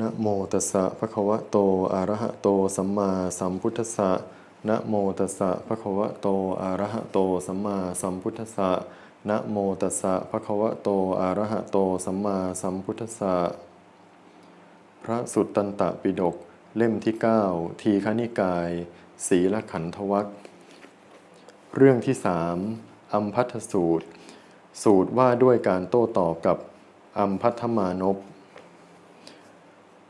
นะโมตัสสะภะคะวะโตอะระหะโตสัมมาสัมพุทธัสสะนะโมตัสสะภะคะวะโตอะระหะโตสัมมาสัมพุทธัสสะนะโมตัสสะภะคะวะโตอะระหะโตสัมมาสัมพุทธัสสะพระสุตตันตปิฎกเล่มที่ 9 ทีฆนิกาย ศีลขันธวัคเรื่องที่สามอัมพัทสูตร สูตรว่าด้วยการโต้ตอบกับอัมพัทมานพ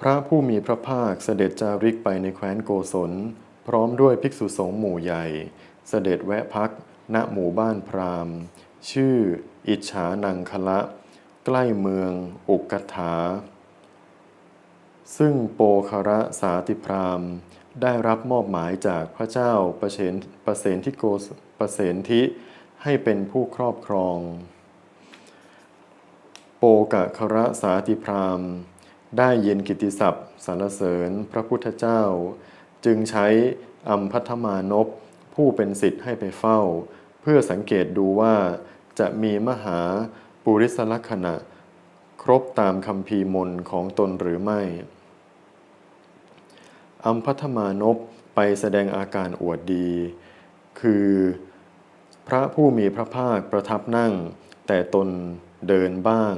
พระผู้มีพระภาคเสด็จจาริกไปในแคว้นโกศล พร้อมด้วยภิกษุสงฆ์หมู่ใหญ่ เสด็จแวะพัก ณหมู่บ้านพราหมณ์ ชื่อ อิจฉานังคละ ใกล้เมือง อุกกถา ซึ่งโปคระสาติพรามณ์ ได้รับมอบหมายจากพระเจ้าประเสนประเสนทิโกสประเสนทิให้เป็นผู้ครอบครอง โปกะคระสาติพรามณ์ ได้ยินกิติศัพท์สรรเสริญพระพุทธเจ้า จึงใช้อัมพัทมานพผู้เป็นสิทธิ์ให้ไปเฝ้า เพื่อสังเกตดูว่าจะมีมหาปุริสลักษณะ ครบตามคำพีมนของตนหรือไม่ อัมพัทมานพไปแสดงอาการอวดดี คือ พระผู้มีพระภาคประทับนั่ง แต่ตนเดินบ้าง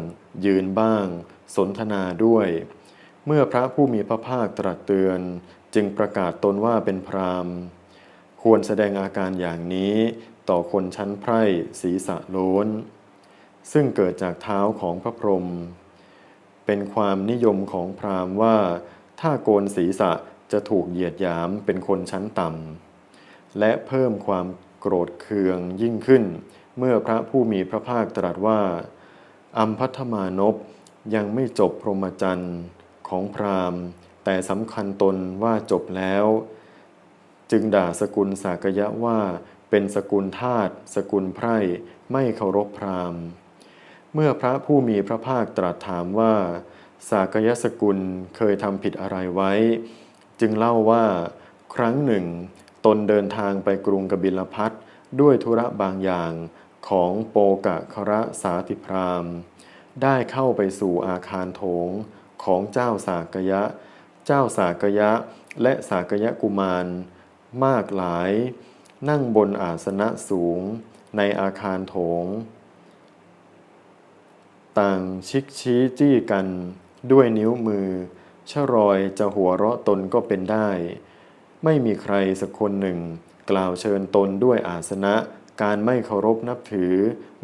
ยืนบ้าง สนทนาด้วย เมื่อพระผู้มีพระภาคตรัสเตือนจึงประกาศตนว่าเป็นพราหมณ์ควรแสดงอาการอย่างนี้ต่อคนชั้นไพร่ศีรษะโล้น ซึ่งเกิดจากเท้าของพระพรหมเป็นความนิยมของพราหมณ์ว่าถ้าโกนศีรษะจะถูกเหยียดหยามเป็นคนชั้นต่ำและเพิ่มความโกรธเคืองยิ่งขึ้น เมื่อพระผู้มีพระภาคตรัสว่า อัมพัทมานพ ยังไม่จบพรหมจรรย์ของพราหมณ์ แต่สำคัญตนว่าจบแล้ว จึงด่าสกุลสากยะว่าเป็นสกุลทาสสกุลไพร่ไม่เคารพพราหมณ์ เมื่อพระผู้มีพระภาคตรัสถามว่า สากยสกุลเคยทำผิดอะไรไว้ จึงเล่าว่า ครั้งหนึ่ง ตนเดินทางไปกรุงกบิลพัทด้วยธุระบางอย่างของโปกะคระสาติพราหมณ์ ได้เข้าไปสู่อาคารโถงของเจ้าสากยะ เจ้าสากยะและสากยะกุมาร มากหลาย นั่งบนอาสนะสูงในอาคารโถง ต่างชิกชี้จี้กันด้วยนิ้วมือชะรอยจะหัวเราะตนก็เป็นได้ ไม่มีใครสักคนหนึ่ง กล่าวเชิญตนด้วยอาสนะ การไม่เคารพนับถือ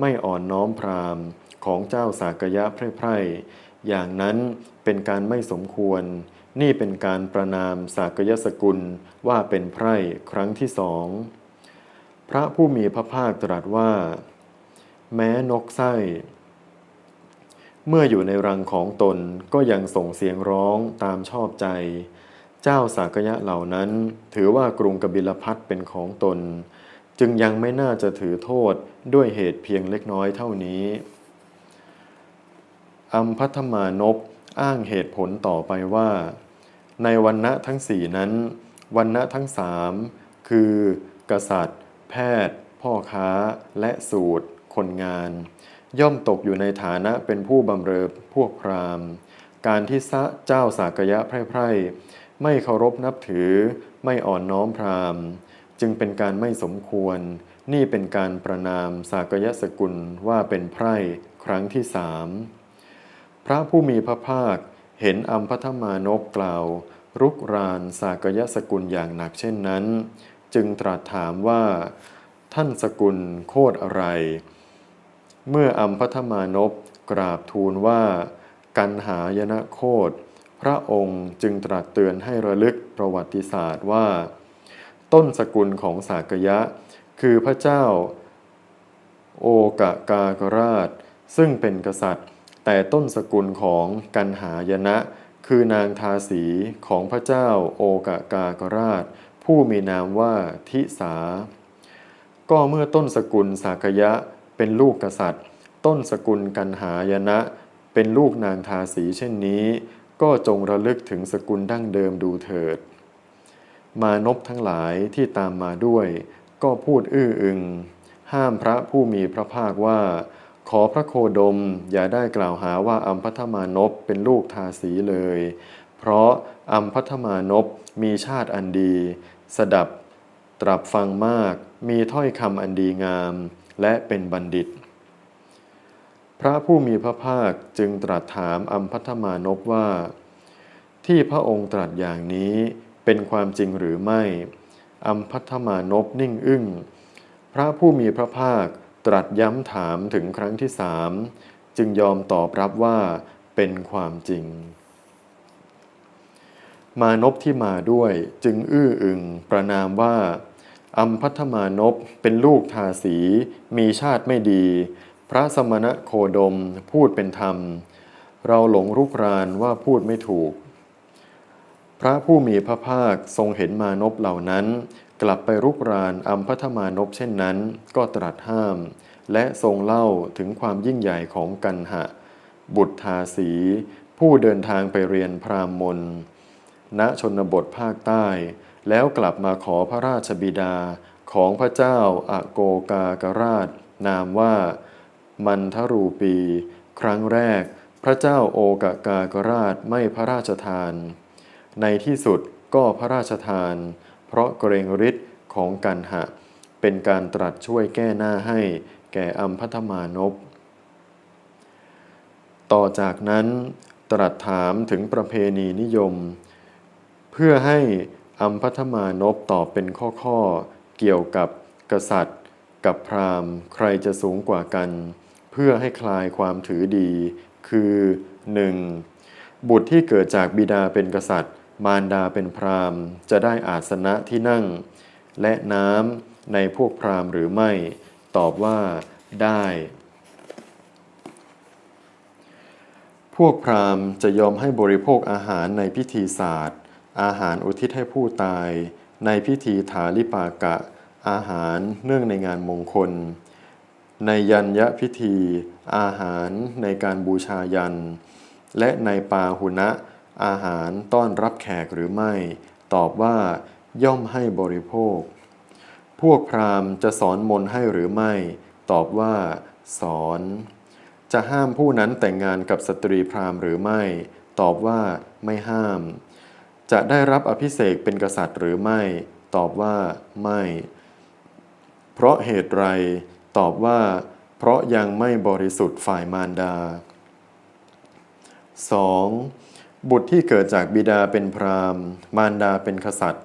ไม่อ่อนน้อมพราหมณ์ ของเจ้าสากยะไพร่ๆอย่างนั้นเป็นการไม่สมควร นี่เป็นการประนามสากยสกุลว่าเป็นไพร่ครั้งที่สอง พระผู้มีพระภาคตรัสว่า แม้นกไส้เมื่ออยู่ในรังของตนก็ยังส่งเสียงร้องตามชอบใจ เจ้าสากยะเหล่านั้น ถือว่ากรุงกบิลพัทเป็นของตน จึงยังไม่น่าจะถือโทษด้วยเหตุเพียงเล็กน้อยเท่านี้ อัมพัทมานพอ้างเหตุผลต่อไปว่า ในวันณะทั้งสี่นั้นวันณะทั้งสามคือ กษัตริย์ แพทย์ พ่อค้า และสูตร คนงาน ย่อมตกอยู่ในฐานะเป็นผู้บำเรอพวกพราหมณ์ การที่ซะเจ้าสากยะไพร่ไม่เคารพนับถือ ไม่อ่อนน้อมพราหมณ์ จึงเป็นการไม่สมควร นี่เป็นการประนามสากยสกุลว่าเป็นไพร่ครั้งที่สาม พระผู้มีพระภาคเห็นอัมพัทมานพกล่าว รุกรานสากยสกุลอย่างหนักเช่นนั้น จึงตรัสถามว่า ท่านสกุลโคดอะไร เมื่ออัมพัทมานพกราบทูลว่า กันหายนะโคดพระองค์จึงตรัสเตือนให้ระลึกประวัติศาสตร์ว่า ต้นสกุลของสากยะ คือพระเจ้า โอกะกากราช ซึ่งเป็นกษัตริย์ แต่ต้นสกุลของกันหายนะ คือนางทาสีของพระเจ้าโอกะกากราช ผู้มีนามว่าทิสา ก็เมื่อต้นสกุลสากยะเป็นลูกกษัตริย์ ต้นสกุลกันหายนะ เป็นลูกนางทาสีเช่นนี้ ก็จงระลึกถึงสกุลดั้งเดิมดูเถิด มานพทั้งหลายที่ตามมาด้วย ก็พูดอื้ออึง ห้ามพระผู้มีพระภาคว่า ขอพระโคดมอย่าได้กล่าวหาว่าอัมพัทมานพเป็นลูกทาสีเลย เพราะอัมพัทมานพมีชาติอันดี สดับตรับฟังมาก มีถ้อยคำอันดีงาม และเป็นบัณฑิต พระผู้มีพระภาคจึงตรัสถามอัมพัทมานพว่า ที่พระองค์ตรัสอย่างนี้เป็นความจริงหรือไม่อัมพัทมานพนิ่งอึ้ง พระผู้มีพระภาค ตรัสย้ำถามถึงครั้งที่สามจึงยอมตอบรับว่าเป็นความจริง มานพที่มาด้วยจึงอื้ออึงประนามว่าอัมพัทมานพเป็นลูกทาสี มีชาติไม่ดี พระสมณะโคดมพูดเป็นธรรม เราหลงรุกรานว่าพูดไม่ถูก พระผู้มีพระภาคทรงเห็นมานพเหล่านั้น กลับไปรุกรานอัมพัทมานพเช่นนั้น ก็ตรัสห้าม และทรงเล่าถึงความยิ่งใหญ่ของกันหะ บุตรทาสี ผู้เดินทางไปเรียนพรามมนณชนบทภาคใต้ แล้วกลับมาขอพระราชบิดาของพระเจ้าอาโกกากราช นามว่ามันทรูปี ครั้งแรก พระเจ้าโอกากากราชไม่พระราชทาน ในที่สุดก็พระราชทาน เพราะเกรงฤทธิ์ของกันหะ เป็นการตรัสช่วยแก้หน้าให้ แก่อัมพัทมานพ ต่อจากนั้นตรัสถามถึงประเพณีนิยม เพื่อให้อัมพัทมานพตอบเป็นข้อๆเกี่ยวกับกษัตริย์ กับพราหมณ์ ใครจะสูงกว่ากัน เพื่อให้คลายความถือดี คือ 1. บุตรที่เกิดจากบิดาเป็นกษัตริย์ มารดาเป็นพราหมณ์จะได้อาสนะที่นั่ง และน้ำในพวกพราหมณ์หรือไม่ ตอบว่าได้ พวกพราหมณ์จะยอมให้บริโภคอาหารในพิธีศาสตร์ อาหารอุทิศให้ผู้ตาย ในพิธีถาลิปากะ อาหารเนื่องในงานมงคล ในยัญญพิธี อาหารในการบูชายัน และในปาหุนะ อาหารต้อนรับแขกหรือไม่ ตอบว่า ย่อมให้บริโภค พวกพราหมณ์จะสอนมนให้หรือไม่ ตอบว่า สอน จะห้ามผู้นั้นแต่งงานกับสตรีพราหมณ์หรือไม่ ตอบว่า ไม่ห้าม จะได้รับอภิเษกเป็นกษัตริย์หรือไม่ ตอบว่า ไม่ เพราะเหตุไร ตอบว่า เพราะยังไม่บริสุทธิ์ฝ่ายมารดา 2. บุตรที่เกิดจากบิดาเป็นพราหมณ์ มารดาเป็นกษัตริย์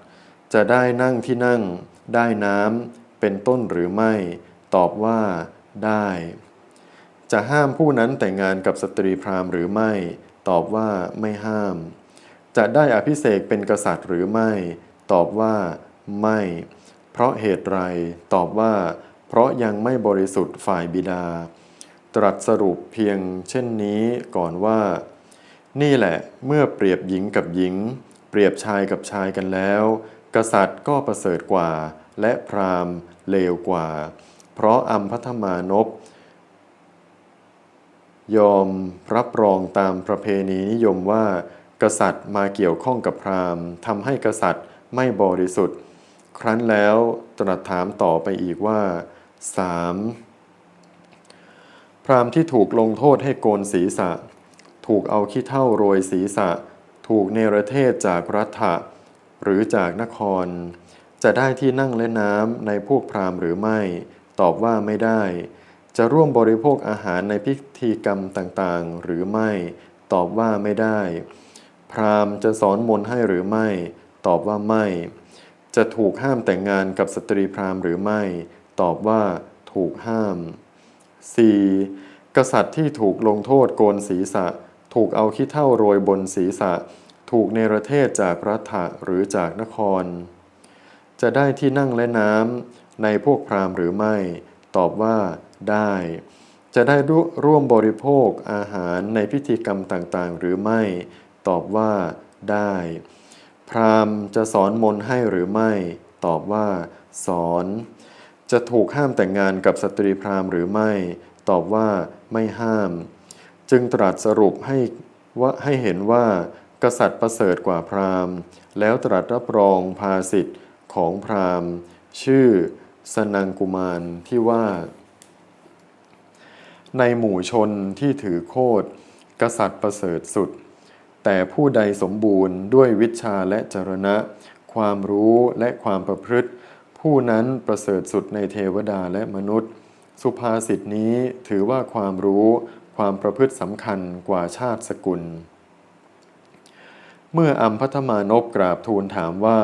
จะได้นั่งที่นั่ง ได้น้ำเป็นต้นหรือไม่ ตอบว่า ได้ จะห้ามผู้นั้นแต่งงานกับสตรีพราหมณ์หรือไม่ ตอบว่าไม่ห้าม จะได้อภิเษกเป็นกษัตริย์หรือไม่ ตอบว่า ไม่ เพราะเหตุไร ตอบว่า เพราะยังไม่บริสุทธิ์ฝ่ายบิดา ตรัสสรุปเพียงเช่นนี้ก่อนว่า นี่แหละเมื่อเปรียบหญิงกับหญิง เปรียบชายกับชายกันแล้ว กษัตริย์ก็ประเสริฐกว่า และพราหมณ์เลวกว่า เพราะอัมพัทมานพยอมรับรองตามประเพณีนิยมว่า กษัตริย์มาเกี่ยวข้องกับพราหมณ์ทำให้กษัตริย์ไม่บริสุทธิ์ ครั้นแล้วตรัสถามต่อไปอีกว่า 3. พราหมณ์ที่ถูกลงโทษให้โกนศีรษะ ถูกเอาขี้เท่าโรยศีรษะ ถูกเนรเทศจากรัฐะหรือจากนคร จะได้ที่นั่งและน้ำในพวกพราหมณ์หรือไม่ ตอบว่าไม่ได้ จะร่วมบริโภคอาหารในพิธีกรรมต่างๆ หรือไม่ ตอบว่าไม่ได้ พราหมณ์จะสอนมนให้หรือไม่ ตอบว่าไม่ จะถูกห้ามแต่งงานกับสตรีพราหมณ์หรือไม่ ตอบว่าถูกห้าม 4. กษัตริย์ที่ถูกลงโทษโกนศีรษะ ถูกเอาขี้เท่าโรยบนศีรษะ ถูกเนรเทศจากรัฐะหรือจากนคร จะได้ที่นั่งและน้ำในพวกพราหมณ์หรือไม่ ตอบว่าได้ จะได้ร่วมบริโภคอาหารในพิธีกรรมต่างๆ หรือไม่ ตอบว่าได้ พราหมณ์จะสอนมนให้หรือไม่ ตอบว่า สอน จะถูกห้ามแต่งงานกับสตรีพราหมณ์หรือไม่ ตอบว่าไม่ห้าม จึงตรัสสรุปให้ว่าให้เห็นว่ากษัตริย์ประเสริฐกว่าพราหมณ์ แล้วตรัสรับรองภาสิทธิ์ของพราหมณ์ ชื่อสนังกุมารที่ว่า ในหมู่ชนที่ถือโคดกษัตริย์ประเสริฐสุด แต่ผู้ใดสมบูรณ์ด้วยวิชาและจรณะ ความรู้และความประพฤติ ผู้นั้นประเสริฐสุดในเทวดาและมนุษย์ สุภาษิตนี้ถือว่าความรู้ ความประพฤติสำคัญกว่าชาติสกุล เมื่ออัมพัทมานพกราบทูลถามว่า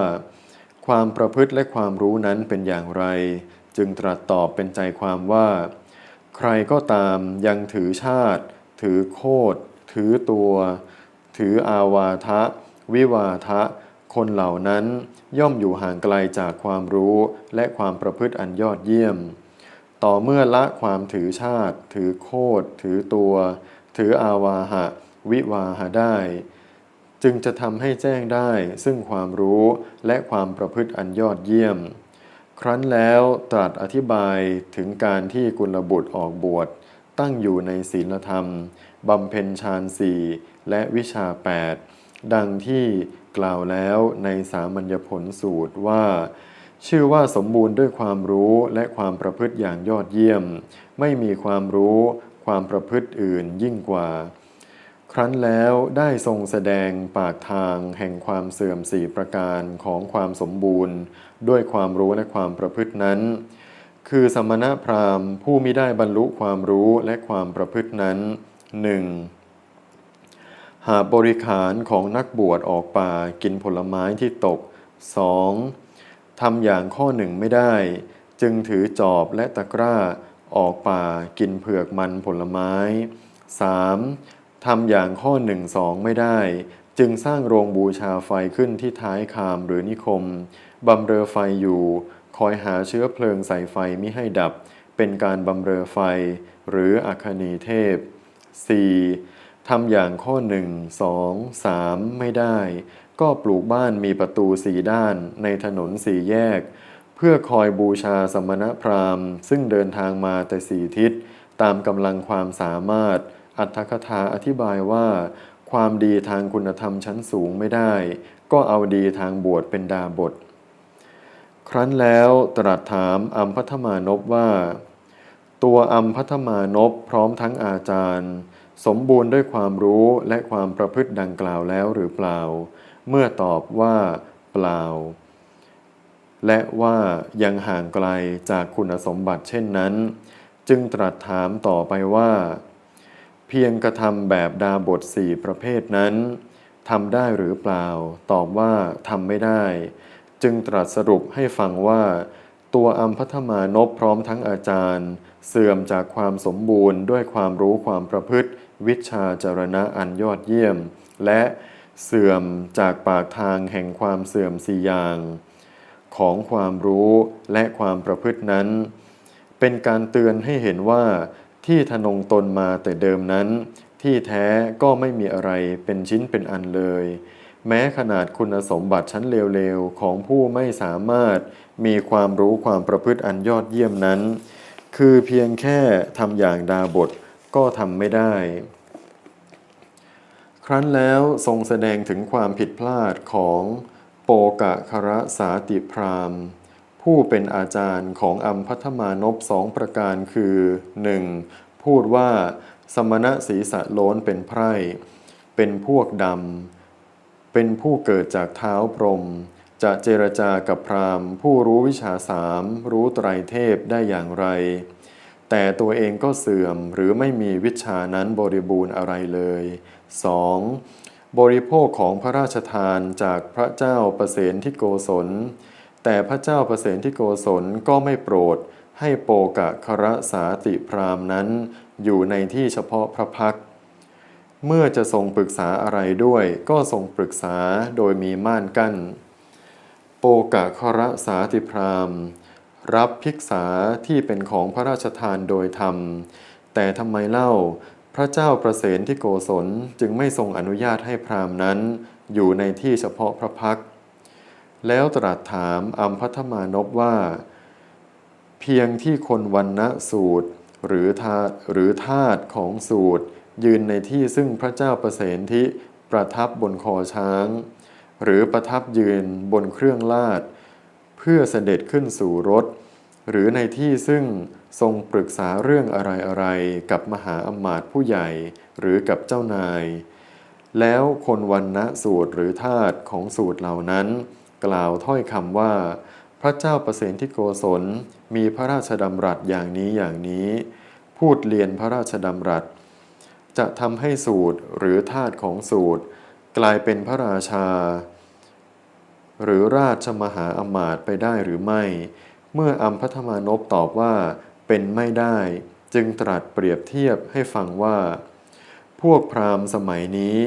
ความประพฤติและความรู้นั้นเป็นอย่างไร จึงตรัสตอบเป็นใจความว่า ใครก็ตามยังถือชาติ ถือโคดถือตัว ถืออาวาทะ วิวาทะ คนเหล่านั้นย่อมอยู่ห่างไกลจากความรู้และความประพฤติอันยอดเยี่ยม ต่อเมื่อละความถือชาติ ถือโคดถือตัว ถืออาวาหะ วิวาหะได้ จึงจะทำให้แจ้งได้ ซึ่งความรู้และความประพฤติอันยอดเยี่ยม ครั้นแล้วตรัสอธิบายถึงการที่กุลบุตรออกบวชตั้งอยู่ในศีลธรรมบำเพ็ญฌานสี่และวิชา 8 ดังที่กล่าวแล้วในสามัญญผลสูตรว่า ชื่อว่าสมบูรณ์ด้วยความรู้และความประพฤติอย่างยอดเยี่ยม ไม่มีความรู้ความประพฤติอื่นยิ่งกว่า ครั้นแล้วได้ทรงแสดงปากทางแห่งความเสื่อมสี่ประการของความสมบูรณ์ ด้วยความรู้และความประพฤตินั้น คือสมณะพราหมณ์ ผู้มิได้บรรลุความรู้และความประพฤตินั้นหนึ่งหาบริขารของนักบวชออกป่ากินผลไม้ที่ตก 2. ทำอย่างข้อหนึ่งไม่ได้ จึงถือจอบและตะกร้าออกป่ากินเผือกมันผลไม้ 3. ทำอย่างข้อหนึ่งสองไม่ได้ จึงสร้างโรงบูชาไฟขึ้นที่ท้ายคามหรือนิคมบำเรอไฟอยู่ คอยหาเชื้อเพลิงใส่ไฟมิให้ดับ เป็นการบำเรอไฟ หรืออัคนีเทพ 4. ทำอย่างข้อหนึ่งสองสามไม่ได้ ก็ปลูกบ้านมีประตูสีด้านในถนนสี่แยก เพื่อคอยบูชาสมณพราหมณ์ ซึ่งเดินทางมาแต่สี่ทิศ ตามกำลังความสามารถ อัตถกถาอธิบายว่า ความดีทางคุณธรรมชั้นสูงไม่ได้ ก็เอาดีทางบวชเป็นดาบท ครั้นแล้วตรัสถามอัมพัทมานพว่า ตัวอัมพัทมานพพร้อมทั้งอาจารย์ สมบูรณ์ด้วยความรู้และความประพฤติดังกล่าวแล้วหรือเปล่า เมื่อตอบว่าเปล่า และว่ายังห่างไกลจากคุณสมบัติเช่นนั้น จึงตรัสถามต่อไปว่า เพียงกระทำแบบดาบทสี่ประเภทนั้นทำได้หรือเปล่า ตอบว่าทำไม่ได้ จึงตรัสสรุปให้ฟังว่า ตัวอัมพัทมานพพร้อมทั้งอาจารย์ เสื่อมจากความสมบูรณ์ด้วยความรู้ความประพฤติ วิชาจารณะอันยอดเยี่ยม และ เสื่อมจากปากทางแห่งความเสื่อมสี่อย่าง ของความรู้และความประพฤตินั้น เป็นการเตือนให้เห็นว่าที่ทนงตนมาแต่เดิมนั้น ที่แท้ก็ไม่มีอะไรเป็นชิ้นเป็นอันเลย แม้ขนาดคุณสมบัติชั้นเลวๆ ของผู้ไม่สามารถมีความรู้ความประพฤติอันยอดเยี่ยมนั้น คือเพียงแค่ทำอย่างดาบทก็ทำไม่ได้ ครั้นแล้วทรงแสดงถึงความผิดพลาดของโปกะคระสาติพรามผู้เป็นอาจารย์ของอัมพัทมานพสองประการคือ 1. พูดว่าสมณะศีสะโล้นเป็นไพร่เป็นพวกดำ เป็นผู้เกิดจากเท้าพรม จะเจรจากับพรามผู้รู้วิชาสามรู้ไตรเทพได้อย่างไร แต่ตัวเองก็เสื่อมหรือไม่มีวิชานั้นบริบูรณ์อะไรเลย 2. บริโภคของพระราชทานจากพระเจ้าประเสนที่โกศล แต่พระเจ้าประเสนที่โกศลก็ไม่โปรดให้โปกะคระสาติพรามนั้น อยู่ในที่เฉพาะพระพัก เมื่อจะทรงปรึกษาอะไรด้วย ก็ทรงปรึกษาโดยมีม่านกั้น โปกะคระสาติพราม รับภิกษาที่เป็นของพระราชทานโดยธรรม แต่ทำไมเล่าพระเจ้าประเสนที่โกศลจึงไม่ทรงอนุญาตให้พราหมณ์นั้น อยู่ในที่เฉพาะพระพัก แล้วตรัสถามอัมพัทมานพว่า เพียงที่คนวันณะสูตรหรือทาหรือทาตของสูตร ยืนในที่ซึ่งพระเจ้าประเสนที่ประทับบนคอช้าง หรือประทับยืนบนเครื่องลาด พื่อเสด็จขึ้นสู่รถ หรือในที่ซึ่งทรงปรึกษาเรื่องอะไรๆกับมหาอมาตย์ผู้ใหญ่หรือกับเจ้านาย แล้วคนวันนะสูตรหรือธาตุของสูตรเหล่านั้น กล่าวถ้อยคำว่า พระเจ้าประเสนที่โกศลมีพระราชดำรัสอย่างนี้อย่างนี้ พูดเรียนพระราชดำรัส จะทำให้สูตรหรือธาตุของสูตร กลายเป็นพระราชา หรือราชมหาอมาตย์ไปได้หรือไม่ เมื่ออัมพัทมานพตอบว่าเป็นไม่ได้ จึงตรัสเปรียบเทียบให้ฟังว่า พวกพราหมณ์สมัยนี้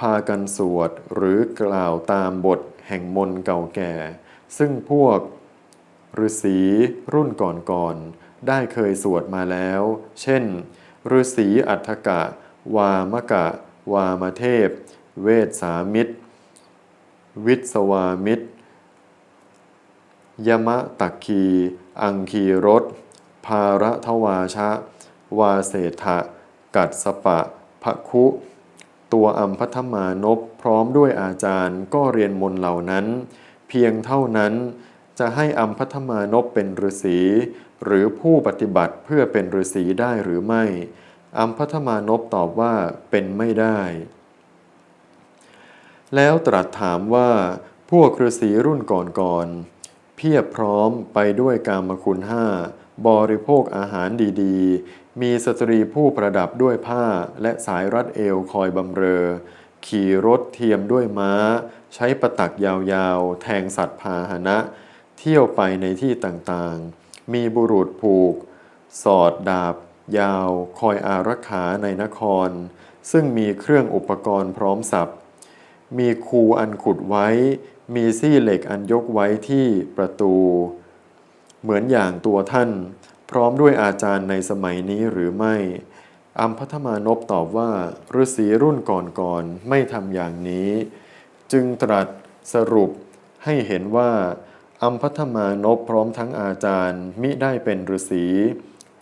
พากันสวดหรือกล่าวตามบทแห่งมนต์เก่าแก่ ซึ่งพวกฤาษีรุ่นก่อนๆได้เคยสวดมาแล้ว เช่นฤาษีอัฏฐกะ วามกะ วามเทพ เวสามิตร วิศวามิตร ยมะตักคี อังคีรสภาระทวาชะ วาเศธะกัดสปะภคุ ตัวอัมพัทมานพพร้อมด้วยอาจารย์ก็เรียนมนเหล่านั้น เพียงเท่านั้นจะให้อัมพัทมานพเป็นฤาษีหรือผู้ปฏิบัติเพื่อเป็นฤาษีได้หรือไม่ อัมพัทมานพตอบว่าเป็นไม่ได้ แล้วตรัสถามว่าพวกฤาษีรุ่นก่อนๆเพียบพร้อมไปด้วยกามคุณห้าบริโภคอาหารดีๆ มีสตรีผู้ประดับด้วยผ้าและสายรัดเอวคอยบำเรอ ขี่รถเทียมด้วยม้า ใช้ประตักยาวๆ แทงสัตว์พาหนะ เที่ยวไปในที่ต่างๆ มีบุรุษผูก สอดดาบ ยาว คอยอารักขาในนคร ซึ่งมีเครื่องอุปกรณ์พร้อมสับ มีคูอันขุดไว้ มีซี่เหล็กอันยกไว้ที่ประตู เหมือนอย่างตัวท่าน พร้อมด้วยอาจารย์ในสมัยนี้หรือไม่อัมพัทมานพตอบว่าฤาษีรุ่นก่อนๆไม่ทำอย่างนี้ จึงตรัสสรุปให้เห็นว่าอัมพัทมานพพร้อมทั้งอาจารย์มิได้เป็นฤาษี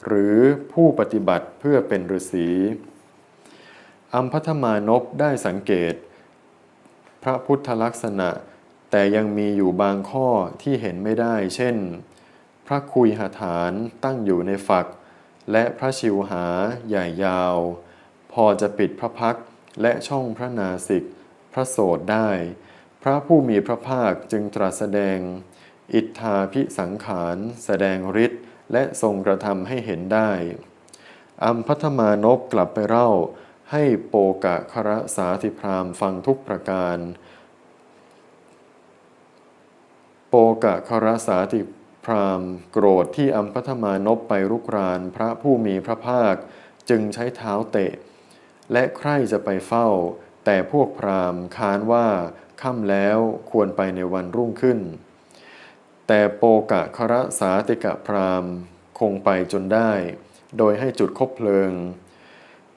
หรือผู้ปฏิบัติเพื่อเป็นฤาษีอัมพัทมานพได้สังเกต ระพุทธลักษณะ แต่ยังมีอยู่บางข้อที่เห็นไม่ได้ เช่น พระคุยหฐานตั้งอยู่ในฝัก และพระชิวหาใหญ่ยาว พอจะปิดพระพักและช่องพระนาสิก พระโสดได้ พระผู้มีพระภาคจึงตรัสแสดง อิทธาพิสังขาร แสดงฤทธิ์และทรงกระทำให้เห็นได้อัมพัทมานพกลับไปเล่า ให้โปกะครสาธิพรามฟังทุกประการ โปกะครสาธิพรามโกรธที่อัมพัทมานพไปรุกรานพระผู้มีพระภาคจึงใช้เท้าเตะ และใครจะไปเฝ้า แต่พวกพราหมณ์ค้านว่าค่ำแล้วควรไปในวันรุ่งขึ้น แต่โปกะครสาติกะพราหมณ์คงไปจนได้ โดยให้จุดคบเพลิง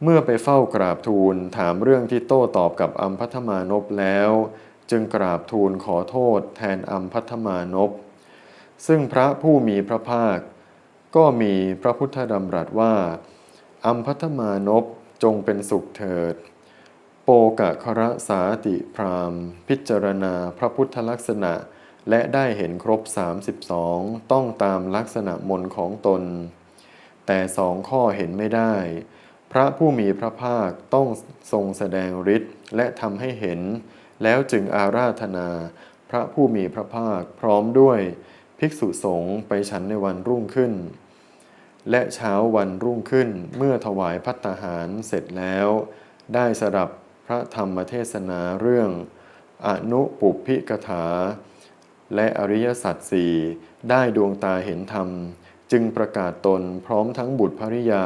เมื่อไปเฝ้ากราบทูลถามเรื่องที่โต้ตอบกับอัมพัทมานพแล้ว จึงกราบทูลขอโทษแทนอัมพัทมานพ ซึ่งพระผู้มีพระภาค ก็มีพระพุทธดำรัสว่า อัมพัทมานพจงเป็นสุขเถิด โปกะครสาติพรามพิจารณาพระพุทธลักษณะ และได้เห็นครบ 32 ต้องตามลักษณะมนของตน แต่สองข้อเห็นไม่ได้ พระผู้มีพระภาคต้องทรงแสดงฤทธิ์และทำให้เห็น แล้วจึงอาราธนา พระผู้มีพระภาคพร้อมด้วยภิกษุสงฆ์ไปฉันในวันรุ่งขึ้น และเช้าวันรุ่งขึ้นเมื่อถวายพัตตาหารเสร็จแล้ว ได้สดับพระธรรมเทศนาเรื่อง อนุปุพิกถา และอริยสัจสี่ได้ดวงตาเห็นธรรม จึงประกาศตนพร้อมทั้งบุตรภริยา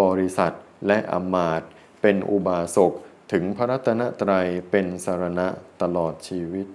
บริษัท และอมาตเป็นอุบาสกถึงพระรัตนตรัยเป็นสารณะตลอดชีวิต